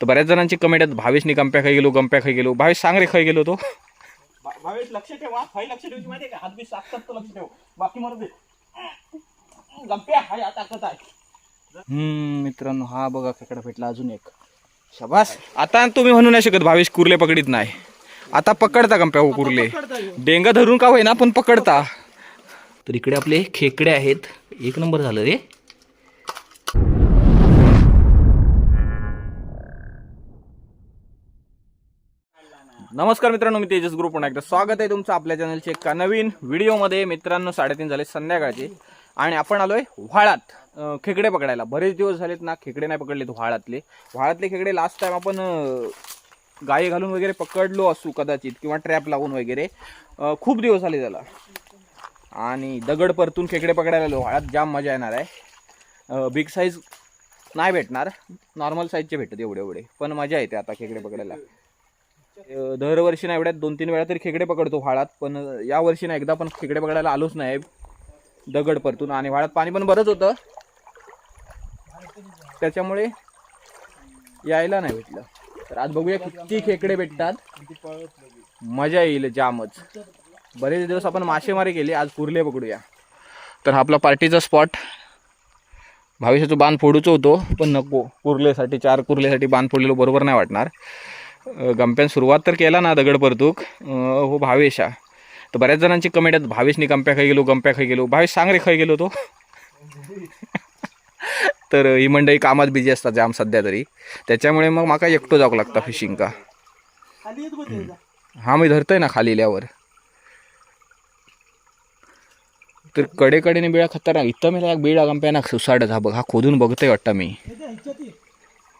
तर बऱ्याच जणांची कमेंट आहेत भावेशनी गंप्या खाई गेलो गंप्या खाई गेलो. भावेश सांग रे खाई गेलो तो. भावेश लक्ष ठेव फाई लक्ष ठेवची माहिती का? हात बी साफ तर लक्ष ठेव. बाकी मरू दे. गप्प्या हाय आता ताकद आहे. हम्म मित्रांनो हा बघा खेकडा भेटला अजून एक. शबास. आता तुम्ही म्हणू नाही शकत भावेश कुर्ले पकडीत नाही. आता पकडता गंप्या हो कुर्ले. डेंगा धरून का होईना पण पकडता. तर इकडे आपले खेकडे आहेत. एक नंबर झालं रे. नमस्कार मित्रांनो मी तेजस ग्रुप. पुन्हा एकदा स्वागत आहे तुमचं आपल्या चॅनलच्या एका नवीन व्हिडिओमध्ये. मित्रांनो साडेतीन झाले संध्याकाळचे. आणि आपण आलोय व्हाळात. खेकडे पकडायला. बरेच दिवस झालेत ना खेकडे नाही पकडलेत व्हाळातले. व्हाळातले खेकडे लास्ट टाइम आपण गाई घालून वगैरे पकडलो असू कदाचित किंवा ट्रॅप लावून वगैरे. खूप दिवस झाले त्याला. आणि दगड परतून खेकडे पकडायला आलो. व्हाळात जाम मजा येणार आहे. बिग साईज नाही भेटणार. नॉर्मल साईजचे भेटत एवढे एवढे. पण मजा येते आता खेकडे पकडायला. दरवर्षी ना एवढ्यात दोन तीन वेळा तरी खेकडे पकडतो व्हाळात पण या वर्षी ना एकदा पण खेकडे पकडायला आलोच नाही. दगड परतून आणि व्हाळात पाणी पण बरंच होतं. त्याच्यामुळे यायला नाही भेटलं. तर आज बघूया किती खेकडे भेटतात. मजा येईल जामच. बरेच दिवस आपण मासेमारी केली आज कुर्ले पकडूया. तर हा आपला पार्टीचा स्पॉट. भाविष्याचं बांध फोडूचं होतो पण नको. कुर्लेसाठी चार कुर्लेसाठी बांध फोडलेलं बरोबर नाही वाटणार. गंप्यान सुरुवात तर केला ना दगड परतूक. हो हो भावेशा तर बऱ्याच जणांची कमेंट आहेत भावेशनी गंप्या खाई गेलो गंप्या खाई गेलो. भावेश सांग रे खाई गेलो तो. तर ही मंडळी कामात बिझी असतात जाम सध्या तरी. त्याच्यामुळे मग माका एकटो जावं लागतं फिशिंग का. हा मी धरतोय ना खाली इल्यावर. तर कडेकडेने बिळा खतरनाक. इथं मी एक बिळा गंप्या ना सुसाडच हा बघ. हा खोदून बघतोय वाटतं मी.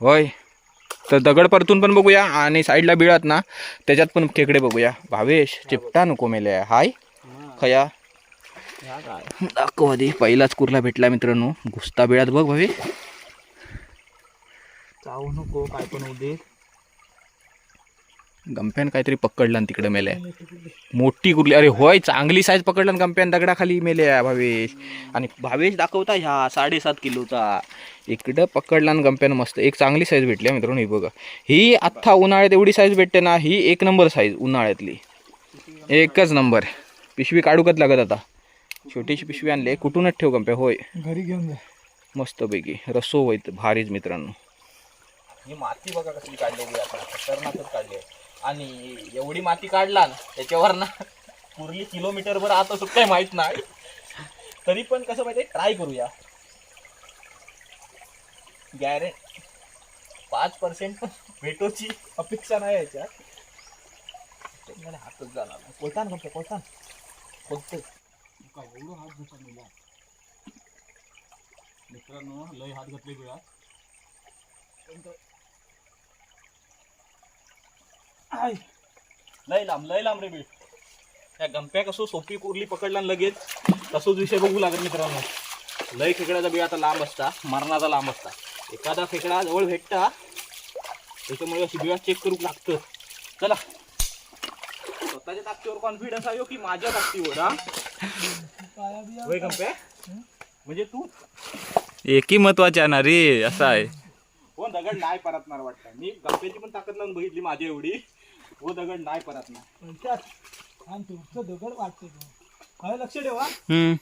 होय. तर दगड परतून पण बघूया आणि साईडला बिळात ना त्याच्यात पण खेकडे बघूया. भावेश चिपटा नको मेले. हाय खया. दाखव आधी पहिलाच कुर्ला भेटला मित्रांनो. घुसता बिळात बघ भावे. जाऊ नको काय पण होऊ दे. गंप्यान काहीतरी पकडलं आणि तिकडे मेले मोठी कुर्ली अरे होय चांगली साईज पकडलं आणि गंप्यान दगडाखाली मेले भावेश. आणि भावेश दाखवता ह्या साडेसात किलोचा. इकडं पकडला आणि गंप्यान मस्त. एक चांगली साईज भेटली मित्रांनो ही बघा. ही आत्ता उन्हाळ्यात एवढी साईज भेटते ना ही एक नंबर साईज उन्हाळ्यातली. एकच नंबर पिशवी काढूकच लागत आता. छोटीशी पिशवी आणली कुठूनच ठेव गंप्या होय. घरी घेऊन जा. मस्तपैकी. रसो होईत भारीच मित्रांनो. ही माती बघा कसली काढलेली आपण खतरनाकच काढली आहे. आणि एवढी माती काढला ना त्याच्यावर ना पुरली किलोमीटरभर आता सुद्धा काही माहीत नाही. तरी पण कसं माहिती ट्राय करूया. गॅरे पाच पर्सेंट पण भेटोची अपेक्षा नाही याच्यात. हातच जाणार नाही. कोलतान फक्त कोलतान कोलतोय काय एवढं हात घुसा मित्रांनो लय हात घातले बिळा आय. लय लांब लय लांब रे बीळ त्या गंप्या कसं सोपी कुर्ली पकडला आणि लगेच तसंच विषय बघू लागत मित्रांनो. लय खेकड्याचा बीळ आता लांब असता मरणाचा लांब असता. एखादा खेकडा जवळ भेटता त्याच्यामुळे अशी बिळा चेक करू लागतं. चला. स्वतःच्या ताकदीवर कॉन्फिडन्स आहे हो की माझ्या ताकदीवर हा? होय गंप्या? म्हणजे तू? एकी महत्त्वाचे ना रे असं आहे. हो दगड नाही परतणार वाटतं. मी गंप्याची पण ताकद लावून बघितली माझी एवढी. हो दगड नाही परतणार म्हणतात आणि तुमचं दगड वाटते काय लक्ष ठेवा. हम्म.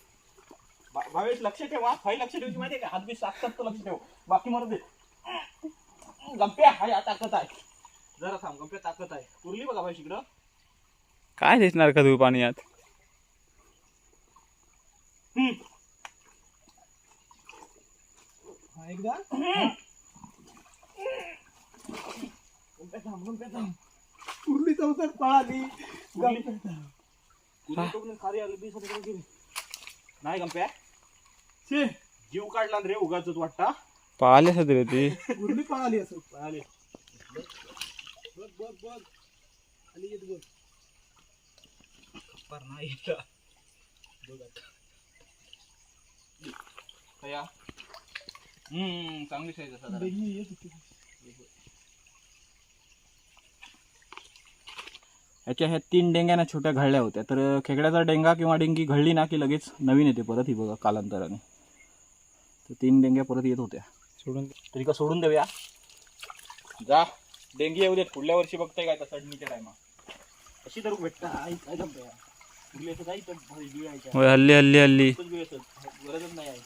भा- भावेश लक्ष ठेवा. फाई लक्ष ठेवची माहिती आहे का? हात बी साफ तर लक्ष ठेव. बाकी मरू दे. गंप्या हाय हा ताकद आहे. जरा थांब गंप्या ताकद आहे. कुरली बघा भाई इकडं. काय दिसणार का तू पाण्यात हम्म. हा, एकदा. गंप्या थांब गंप्या थांब. चौकात पळाली. नाही गंप्या. शे. जीव काढला ना रे उगाच वाटता. पाहिले रे ते. कुर्ली पळाली असं. पळाले. बघ बघ बघ खाली येत बघ पर नाही. बघ आता. कया? हम्म चांगली साईज असा जरा. डेंगी येत होती याच्या ह्या तीन डेंग्या ना छोट्या घडल्या होत्या. तर खेकड्याचा डेंगा किंवा डेंगी घडली ना की लगेच नवीन येते परत ही बघा कालांतराने. तर तीन डेंग्या परत येत होत्या. सोडून तरी का सोडून देऊया. जा. डेंगी येऊ देत. पुढल्या वर्षी बघताय काय आता चढणीच्या टायमा अशी तर भेटता काय हल्ली हल्ली हल्ली. गरजच नाही आहे.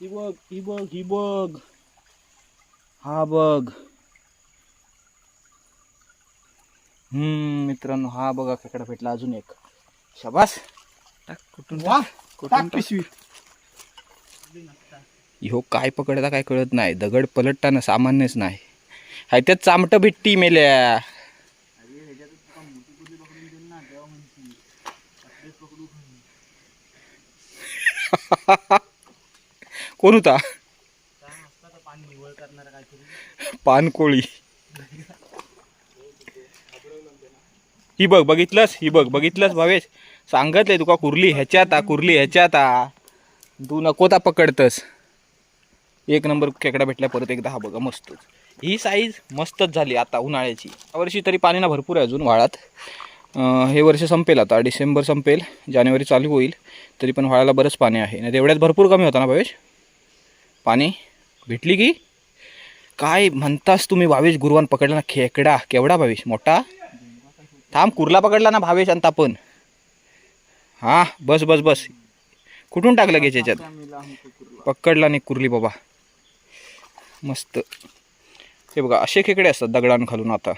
ही बघ ही बघ ही बघ. ही बघ. हम्म मित्रांनो हा बघा खेकडा भेटला अजून एक. शबास. कुठून वा कुठून टाक पिशवी. ह्यो काय पकडता काय कळत नाही. दगड पलटताना सामान्यच नाही. हाय त्यात चामट भेटती मेल्या. कोण होता? पानकोळी. ही बघ बघितलंस? ही बघ बघितलंस भावेश? सांगतलंय तुका कुर्ली ह्याच्यात आ कुर्ली ह्याच्यात आ. तू नकोता पकडतस. एक नंबर खेकडा भेटल्या परत एकदा. हा बघा मस्तच. ही साईज मस्तच झाली आता उन्हाळ्याची. यावर्षी तरी पाणी ना भरपूर आहे अजून वाळात. हे वर्ष संपेल आता. डिसेंबर संपेल. जानेवारी चालू होईल. तरी पण वाळाला बरंच पाणी आहे. नाही तेवढ्यात भरपूर कमी होता ना भावेश? पाणी? भेटली की? काय म्हणतास तुम्ही भावेश? गुरुवान पकडला ना खेकडा. केवढा भावेश? मोठा? थांब कुर्ला पकडला ना भावेश आणि तापण हां बस बस बस. कुठून टाकलं गे त्याच्यात पकडला नाही कुर्ली बाबा. मस्त. हे बघा असे खेकडे असतात दगडान खालून आता.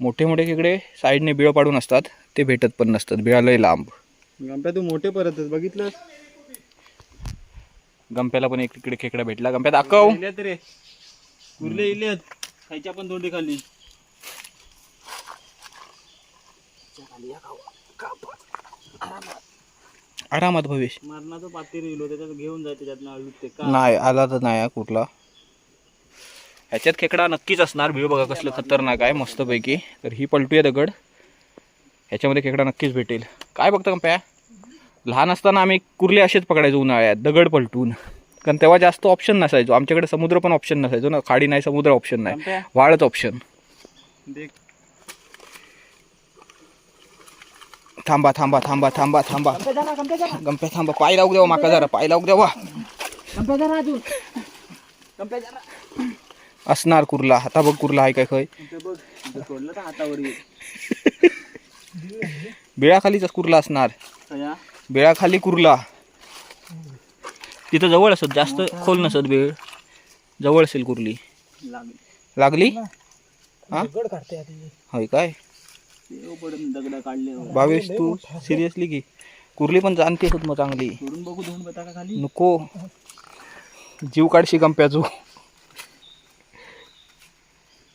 मोठे मोठे खेकडे साईडने बिळ पाडून असतात. ते भेटत पण नसतात. बिळालय लांब. गंप्या तू मोठे परत बघितलं गंप्याला पण एक तिकडे खेकडा भेटला. गंप्या दाखव. कुर्ले इल्यात खायच्या पण तोंडी खाली. आरामात भवेश मरणाचं पातेर इलो त्याच्यात घेऊन जाय त्याच्यात नाव ते का? नाही आला तर नाही हा कुठला. ह्याच्यात खेकडा नक्कीच असणार. भिळ बघा कसलं खतरनाक आहे मस्तपैकी. तर ही पलटूया दगड. ह्याच्यामध्ये खेकडा नक्कीच भेटेल. काय बघता कंप्या लहान असताना आम्ही कुर्ले असेच पकडायचो उन्हाळ्यात. दगड पलटून. कारण तेव्हा जास्त ऑप्शन नसायचो. आमच्याकडे समुद्र पण ऑप्शन नसायचो ना. खाडी नाही समुद्र ऑप्शन नाही. वाळच ऑप्शन देख. थांबा थांबा थांबा थांबा थांबा. गंप्या थांबा. पाय लावू द्यावा माका जरा. पाय लावू द्यावा गंप्या जरा अजून. गंप्या जरा. असणार कुर्ला. आता बघ कुर्ला आहे काय खय. बिळाखालीच कुर्ला असणार. बिळाखाली कुर्ला. तिथं जवळ असत जास्त खोल नसत बिळ जवळ असेल कुर्ली. लागेल. लागली? हा. आधी होय काय? दगड काढले भावेश तू सिरियसली की कुर्ली पण जाणते होत मग चांगली. बघू खाली? नको. जीव काढशी गंप्याचो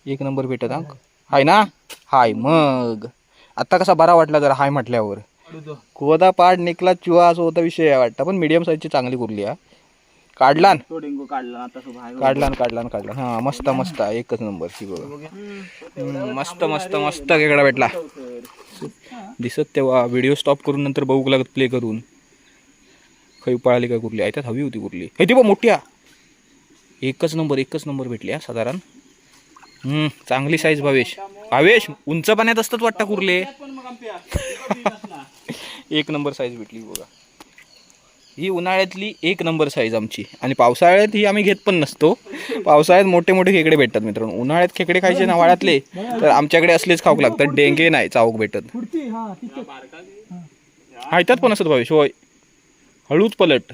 एक नंबर भेटत हाय ना? हाय मग. आता कसा बरा वाटला जरा हाय म्हटल्यावर. कोदा पाड निकला चुहा असं होता विषय आहे वाटतं. पण मीडियम साईजची चांगली कुर्ली हा काढला न? तो डेंगू काढला आता तो बाहेर काढला काढला काढला हा मस्त मस्त आहे, एकच नंबर शी बघा. मस्त मस्त मस्त खेकडा भेटला. दिसत तेव्हा. व्हिडिओ स्टॉप करून नंतर बघू लागत प्ले करून. खै पळाली काय कुर्ली? आहे त्यात हवी होती कुर्ली. हे ती बघ मोठ्या एकच नंबर एकच नंबर भेटली हा साधारण. हम्म, चांगली साईज भावेश. भावेश उंच पाण्यात असतात वाटतं कुर्ले. एक नंबर साईज भेटली बघा. ही उन्हाळ्यातली एक नंबर साईज आमची. आणि पावसाळ्यात ही आम्ही घेत पण नसतो. पावसाळ्यात मोठे मोठे खेकडे भेटतात मित्रांनो. उन्हाळ्यात खेकडे खायचे ना वाळ्यातले तर आमच्याकडे असलेच खाऊक लागतात. डेंगे नाही चावक भेटत. हा हायतात पण असत भावेश होय. हळूच पलट.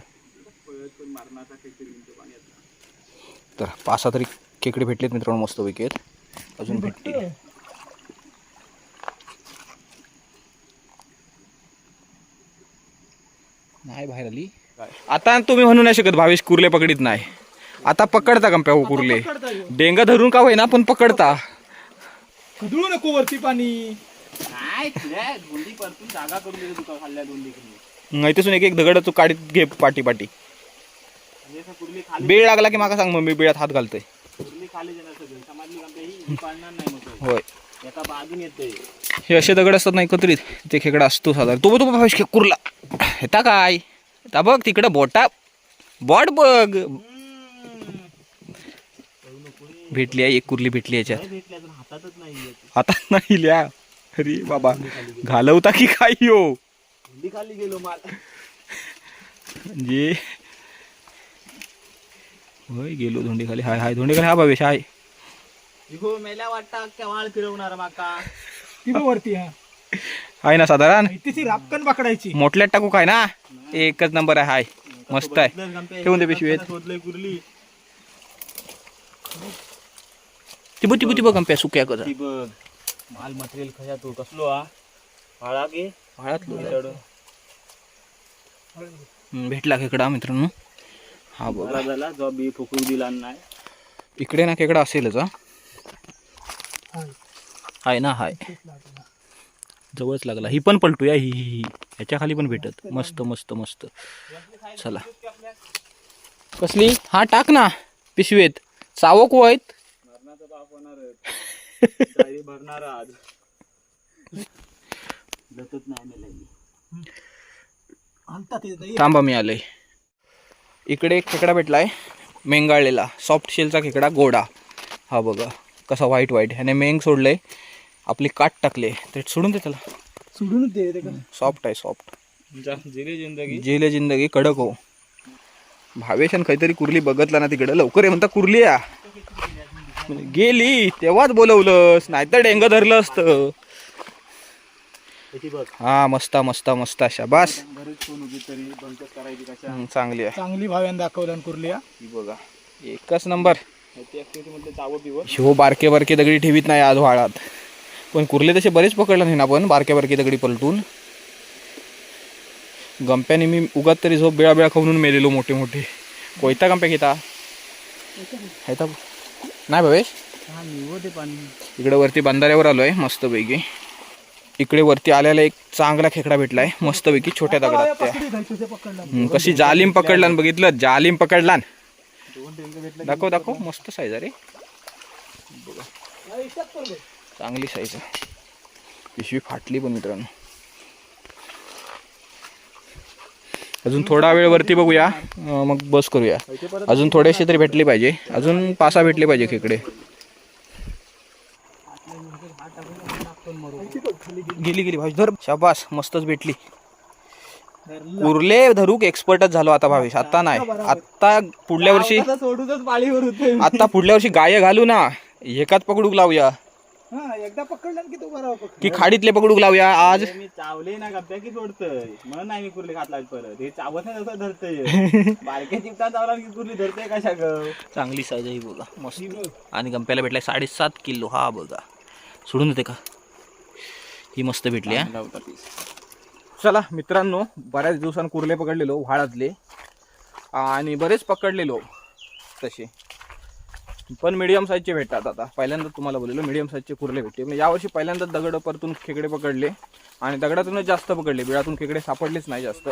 तर पाच सहा तरी खेकडे भेटलेत मित्रांनो मस्त आहेत अजून भेटतील. नाही बाहेर आली. आता तुम्ही म्हणू नाही शकत भावेश कुर्ले पकडीत नाही. आता पकडता कंप्या हो कुर्ले. डेंगा धरून का होईना पण पकडता. कदळू नको वरती पाणी. नाही तसून एक एक दगड तू काढीत घे पाटी पाटी बेळ लागला की माका सांग मग मी बिळात हात घालतोय. ही होय. एका बाजून येते हे असे दगड असतात ना एकत्रित ते खेकडा असतो साधारण. तो तो भावेश खे कुर्ला. हेता काय? ता बघ तिकडं बोटा बॉट बघ. भेटली आहे एक कुर्ली भेटली याच्यात. हातातच नाही येत. आता नाही ल्या. अरे बाबा घालवता की काय हो गेलो माल. म्हणजे होय गेलो धोंडी खाली हाय हाय धोंडी खाली हा भावेश हाय. मेल्या वाटता वाळ फिरवणार माका. ती वरती हा. हाय ना साधारण. तिची रापकन पकडायची. मोठल्यात टाकू काय ना? एकच नंबर आहे हाय. मस्त आहे. ठेवून दे पिशवीत. कुर्ली. टिबू टिबू टिबू गंप्या सुक्या करा ती बघ. माल मटेरियल खया तू कसलो हा? फाळा गे हम्म, भेटला खेकडा मित्रांनो? हा बघा. झाला जो बी फुकू दिला नाही. इकडे ना खेकडा असेलच हा. हाय. ना हाय. जवळच लागला. ही पण पलटूया ही ही ही. ह्याच्या खाली पण भेटत. मस्त मस्त मस्त. चला. कसली? हा टाक ना. पिशवीत. चावक आहेत थांबा मी आलोय. इकडे एक खेकडा भेटलाय. मेंगाळलेला. सॉफ्ट शेलचा खेकडा गोडा. हा बघा. कसा व्हाईट व्हाईट ह्याने मेंग सोडलंय. आपली काट टाकले. ते सोडून दे त्याला. सोडूनच दे सॉफ्ट आहे सॉफ्ट जिरे जिंदगी. जेले जिंदगी कडक हो. भावेशन काहीतरी कुर्ली बघतला ना तिकडे. लवकर ये म्हणता कुर्ली या. गेली तेव्हाच बोलवलंस नाहीतर डेंग धरलं असतं. हा मस्ता मस्ता मस्ता शाबास हम्म, चांगली आहे. चांगली भाव्यान दाखवलं कुर्ली हा. ही बघा. एकच नंबर. ह्याची ऍक्टिव्हिटी मध्ये चावं पिवं शिव बारके बारके दगडी ठेवीत नाही आज व्हाळात. पण कुर्ले तसे बरेच पकडला नाही ना आपण बारके बारके दगडी पलटून. गंप्याने मी उगात तरी झोप बेळा बेळा खाऊन मेलेलो मोठे मोठे. कोयता गंप्या घेता? हैता नाही भावेश इकडे वरती बंधाऱ्यावर आलोय मस्तपैकी. इकडे वरती आलेला एक चांगला खेकडा भेटलाय मस्तपैकी छोट्या दगडात कशी जालीम पकडला बघितलं जालीम पकडला. दाखव दाखव मस्त साईज अरे चांगली साईज आहे. पिशवी फाटली पण मित्रांनो. अजून थोडा वेळ वरती बघूया. मग बस करूया. अजून थोडेसे तरी भेटले पाहिजे. अजून पाच सहा भेटले पाहिजे खेकडे गेली गेली. भावेश धर. शाबास. मस्तच भेटली. उरले धरूक एक्सपर्टच झालो आता भावेश. आता नाही. आता पुढल्या वर्षी आता पुढल्या वर्षी गाय घालू ना. एकाच पकडूक लावूया. हा एकदा पकडलं की तो बरोबर पकड की खाडीतले पकडूक लावूया आज? मी चावले ना गप्प्या की सोडतय म्हणून नाही मी कुर्ली खातला परत. हे चावत नाही तसं धरतय. बारक्या चिपटा चावला की कुर्ली धरतय कशा ग चांगली साईज आहे बघा मस्त. आणि गंप्याला भेटलाय साडेसात किलो. हा बघा. सोडून देते का? ही मस्त भेटली हा. चला मित्रांनो बऱ्याच दिवसांनी कुर्ले पकडलेलो व्हाळातले आणि बरेच पकडलेलो. तसे. पण मिडियम साईजचे भेटतात आता. पहिल्यांदा तुम्हाला बोललेलो मिडियम साईजचे कुर्ले भेटते म्हणजे यावर्षी पहिल्यांदा दगड परतून खेकडे पकडले आणि दगडातूनच जास्त पकडले. बिळातून खेकडे सापडलेच नाही जास्त.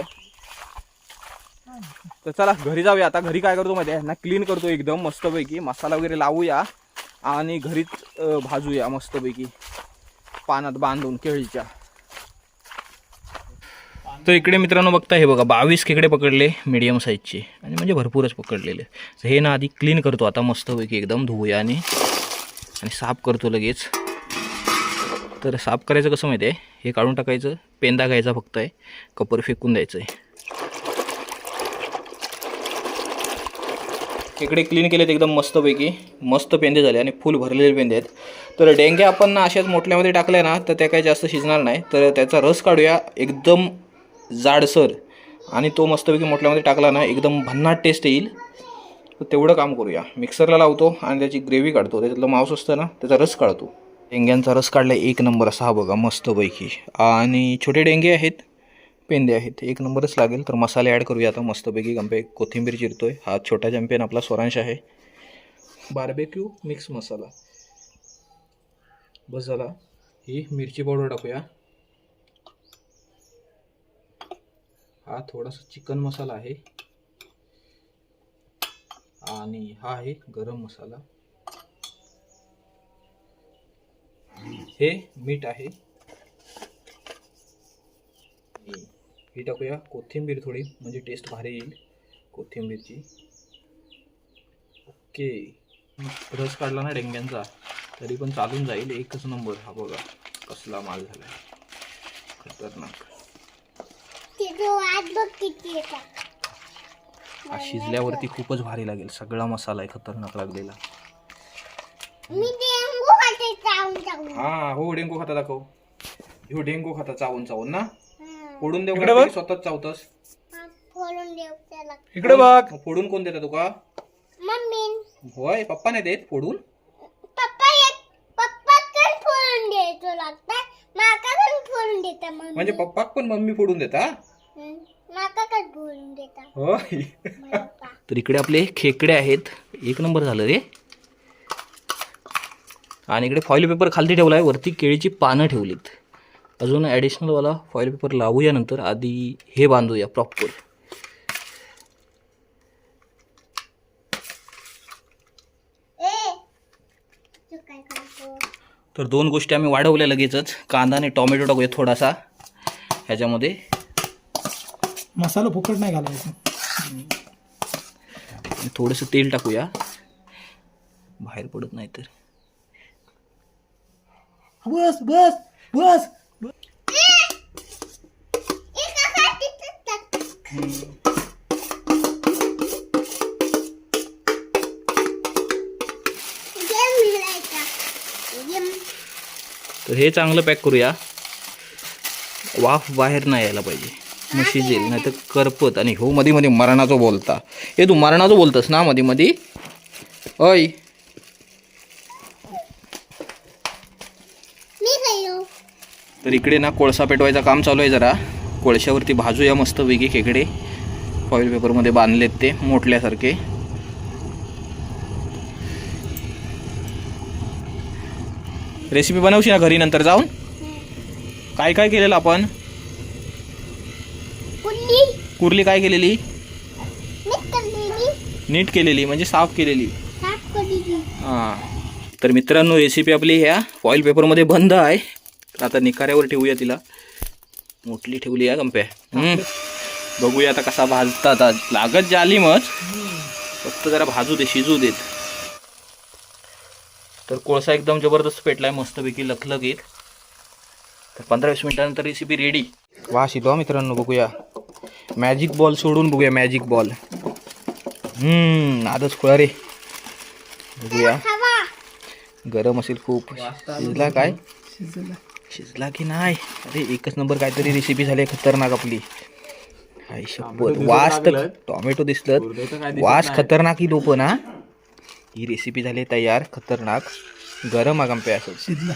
तर चला घरी जाऊया. आता घरी काय करतो माहिती आहे ना क्लीन करतो एकदम मस्तपैकी. मसाला वगैरे लावूया आणि घरीच भाजूया मस्तपैकी. पानात बांधून केळीच्या. तर इकडे मित्रांनो बघता हे बघा बावीस खेकडे पकडले मीडियम साईजचे आणि म्हणजे भरपूरच पकडलेले. तर हे ना आधी क्लीन करतो आता मस्तपैकी एकदम धुवूया आणि आणि साफ करतो लगेच. तर साफ करायचं कसं माहिती आहे हे काढून टाकायचं पेंदा घ्यायचा फक्त आहे कपर फेकून द्यायचं आहे खेकडे क्लीन केलेत एकदम मस्तपैकी मस्त पेंदे झाले आणि फुल भरलेले पेंदे आहेत. तर डेंग्या आपण ना अशाच मोठल्यामध्ये टाकल्या ना तर त्या काही जास्त शिजणार नाही. तर त्याचा रस काढूया एकदम जाडसर आणि तो मस्तपैकी मोठल्यामध्ये टाकला ना एकदम भन्नाट टेस्ट येईल. तर तेवढं काम करूया. मिक्सरला लावतो आणि त्याची ग्रेव्ही काढतो. त्याच्यातलं मांस असतं ना त्याचा रस काढतो. डेंग्यांचा रस काढला एक नंबर असा हा बघा मस्तपैकी. आणि छोटे डेंगे आहेत पेंदे आहेत. एक नंबरच लागेल. तर मसाले ॲड करूया आता. मस्तपैकी गंपे कोथिंबीर चिरतो आहे हा छोटा चॅम्पियन आपला स्वरांश आहे. बार्बेक्यू मिक्स मसाला. बस झाला. ही मिरची पावडर टाकूया. हा थोडासा चिकन मसाला आहे. आणि हा आहे गरम मसाला. हे मीठ आहे. हे टाकूया. कोथिंबीर थोडी म्हणजे टेस्ट भारी येईल कोथिंबीरची. ओके. रस काढला ना डेंग्यांचा तरी पण चालून जाईल. एकच नंबर हा बघा कसला माल झाला खतरनाक तिथे वाट बघ किती येतात हा शिजल्यावरती खूपच भारी लागेल. सगळा मसाला आहे खतरनाक लागलेला. मी डेंगू खाते चावून चावून. हा हो डेंगू खाता दाखव. ह्यो डेंगू खाता चावून चावून ना? हं. फोडून देऊ इकडे? बघ. स्वतःच चावतस? हा, इकडे बघ. फोडून कोण देता तुका? मम्मी. होय पप्पा नाही देत फोडून? पप्पा एक पप्पा पण फोडून द्यायचो लागता. माका पण फोडून देता मम्मी. म्हणजे पप्पाक पण मम्मी फोडून देता? होय. तर इकडे आपले खेकडे आहेत. एक नंबर झालं रे. आणि इकडे फॉईल पेपर खालती ठेवला आहे. वरती केळीची पानं ठेवलीत. अजून ॲडिशनलवाला फॉईल पेपर लावूया नंतर. आधी हे बांधूया प्रॉपर ए तू काय करतो? तर दोन गोष्टी आम्ही वाढवल्या लगेचच. कांदा आणि टॉमॅटो टाकूया थोडासा. ह्याच्यामध्ये मसाला फुकट नाही घालायचा. थोडंसं तेल टाकूया. बाहेर पडत नाही तर. बस बस बस. तर हे चांगलं पॅक करूया. वाफ बाहेर नाही यायला पाहिजे. मग शिजेल नाही तर करपत आणि हो मध्ये मध्ये मरणाचं बोलता. हे तू मरणाचं बोलतस ना मध्ये मध्ये अय खायो तर इकडे ना कोळसा पेटवायचं काम चालू आहे जरा. कोळशावरती भाजूया मस्त वेगळे खेकडे. फॉईल पेपरमध्ये बांधलेत ते मोठल्यासारखे. रेसिपी बनवशी ना घरी नंतर जाऊन? काय काय केलेलं आपण? कुर्ली काय केलेली? नीट केलेली. म्हणजे साफ केलेली. साफ केलेली. हां. तर मित्रांनो रेसिपी आपली ह्या फॉईल पेपरमध्ये बंद आहे. तर आता निखाऱ्यावर ठेवूया तिला. मोठली ठेवली आहे गंप्या. हम्म. बघूया आता कसा भाजतात आज. लागत जाली मग. फक्त जरा भाजू दे शिजू देत. तर कोळसा एकदम जबरदस्त पेटलाय मस्तपैकी लखलखीत. तर पंधरा वीस मिनिटानंतर रेसिपी रेडी येतो हा मित्रांनो बघूया. मॅजिक बॉल सोडून बघूया मॅजिक बॉल हम्म आदच खुळा रे. बघूया. गरम असेल खूप. शिजला काय? शिजला. की नाही? अरे एकच नंबर काहीतरी रेसिपी झाली आहे खतरनाक आपली. हाय शपथ वास तर टोमॅटो दिसलं वास खतरनाक ही लोप ना. ही रेसिपी झाली तयार खतरनाक. गरम आगंपे असं. शिजला.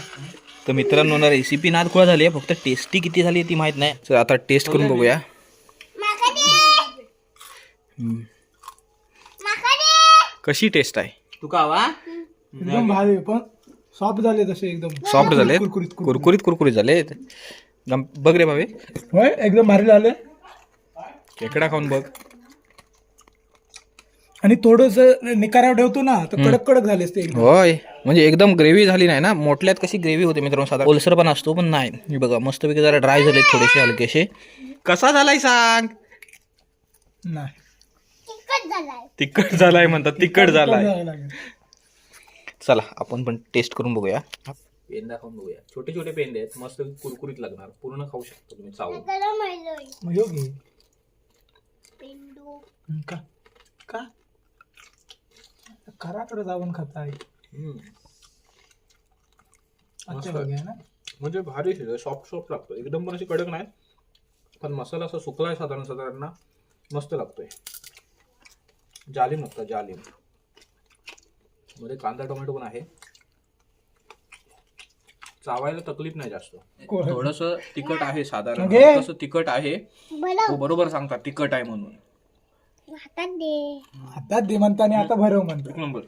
तर मित्रांनो ना रेसिपी नाद खुळा झाली आहे. फक्त टेस्टी किती झाली ती माहीत नाही. तर आता टेस्ट करून बघूया माका दे हम्म. माका दे कशी टेस्ट आहे? तू का वा एकदम भारी पण सॉफ्ट झाले तसे एकदम. सॉफ्ट झाले? कुरकुरीत कुरकुरीत. झाले? बघ रे भावे. होय एकदम भारी झाले. खेकडा खाऊन बघ. आणि थोडस निकारावर ठेवतो ना तर कडक कडक झाले असते एकदम. होय. म्हणजे एकदम ग्रेव्ही झाली नाही ना? मोठल्यात कशी ग्रेव्ही होते मित्रांनो साधा ओलसर पण असतो पण नाही. हे बघा मस्तपैकी जरा ड्राय झाले थोडेसे हलकेसे. कसा झालाय सांग? नाही. तिखट झालाय. तिखट झालाय म्हणतात तिखट झालाय. चला आपण पण टेस्ट करून बघूया. पेंदा खाऊन बघूया. छोटे छोटे पेंदे आहेत मस्त कुरकुरीत लागणार. पूर्ण खाऊ शकतो तुम्ही चावून. गरम आहे मग ह्यो घे पेंडू. हं, का? का घराकडे जाऊन खाताय अच्छा बघूया ना. म्हणजे भारी सॉफ्ट सॉफ्ट लागतो. एकदम पण अशी कडक नाही पण मसाला असा सुकलाय साधारण साधारण ना मस्त लागतोय. जालिम लागतं जालिम. मध्ये कांदा टोमॅटो पण आहे. चावायला तकलीफ नाही जास्त. थोडस तिखट आहे साधारण? तसं तिखट आहे. हो बरोबर सांगतात तिखट आहे म्हणून. हातात दे. हातात दे म्हणता आणि आता भरव म्हणतो एक नंबर.